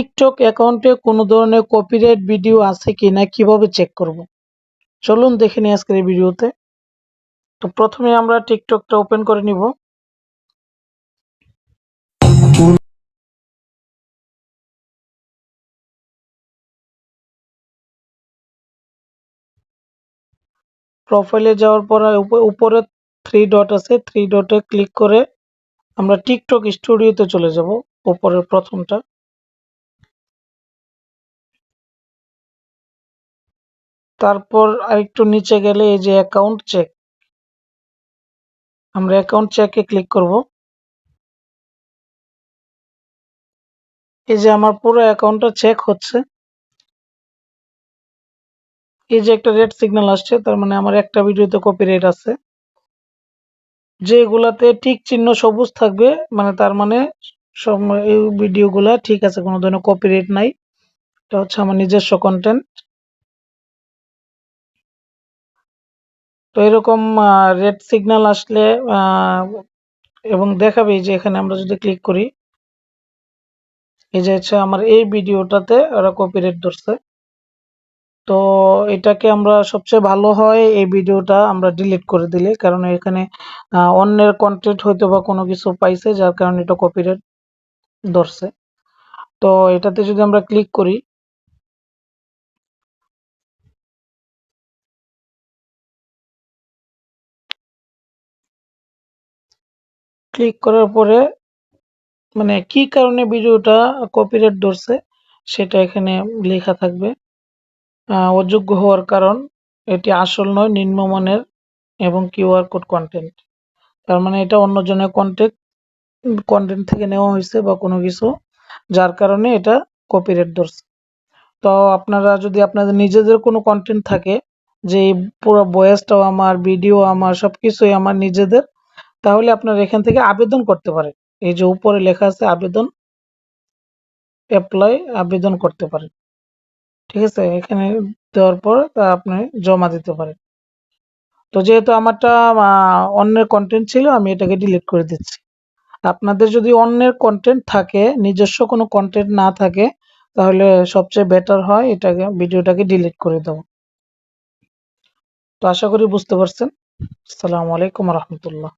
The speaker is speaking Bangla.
টিকটক অ্যাকাউন্টে কোনো ধরনের কপিরাইট ভিডিও আছে কিনা কীভাবে চেক করব? চলুন দেখে নিই আজকের এই ভিডিওতে। তো প্রথমে আমরা টিকটকটা ওপেন করে নিব। প্রোফাইলে যাওয়ার পর উপ- উপরে থ্রি ডট আছে। থ্রি ডটে ক্লিক করে আমরা টিকটক স্টুডিওতে চলে যাব, উপরের প্রথমটা। তারপর আরেকটু নিচে গেলে এই যে অ্যাকাউন্ট চেক আমরা অ্যাকাউন্ট চেকে ক্লিক করব। এই যে আমার পুরো অ্যাকাউন্টটা চেক হচ্ছে। এই যে একটা রেড সিগন্যাল আসছে, তার মানে আমার একটা ভিডিওতে কপি কপিরাইট আছে। যেগুলাতে ঠিক চিহ্ন সবুজ থাকবে মানে তার মানে সব এই ভিডিওগুলা ঠিক আছে, কোনো ধরনের কপি কপিরাইট নাই। এটা হচ্ছে আমার নিজস্ব কন্টেন্ট তো এরকম রেড সিগন্যাল আসলে এবং দেখাবে যে এখানে আমরা যদি ক্লিক করি, এই যে হচ্ছে আমার এই ভিডিওটাতে ওরা কপিরাইট ধরছে। তো এটাকে আমরা সবচেয়ে ভালো হয় এই ভিডিওটা আমরা ডিলিট করে দিলে, কারণ এখানে অন্যের কন্টেন্ট হয়তো বা কোনো কিছু পাইছে, যার কারণে এটা কপিরাইট ধরছে। তো এটাতে যদি আমরা ক্লিক করি ক্লিক করার পরে মানে কি কারণে ভিডিওটা কপিরাইট ধরছে, সেটা এখানে লেখা থাকবে। অযোগ্য হওয়ার কারণ, এটি আসল নয়, নিম্নমানের এবং কিউআর কোড কন্টেন্ট তার মানে এটা অন্যজনের কন্টেন্ট কন্টেন্ট থেকে নেওয়া হয়েছে বা কোনো কিছু, যার কারণে এটা কপিরাইট ধরছে। তো আপনারা যদি আপনাদের নিজেদের কোনো কন্টেন্ট থাকে, যে পুরো ভয়েসটাও আমার ভিডিও আমার, সবকিছুই আমার নিজেদের তাহলে আপনারা এখান থেকে আবেদন করতে পারেন। এই যে উপরে লেখা আছে আবেদন অ্যাপ্লাই আবেদন করতে পারেন। ঠিক আছে? এখানে দেওয়ার পর তা আপনি জমা দিতে পারেন। তো যেহেতু আমারটা অন্যের কন্টেন্ট ছিল, আমি এটাকে ডিলিট করে দিচ্ছি। আপনাদের যদি অন্যের কন্টেন্ট থাকে, নিজস্ব কোনো কন্টেন্ট না থাকে, তাহলে সবচেয়ে বেটার হয় এটাকে, ভিডিওটাকে ডিলিট করে দেওয়া। তো আশা করি বুঝতে পারছেন। আসসালামু আলাইকুম রহমতুল্লাহ।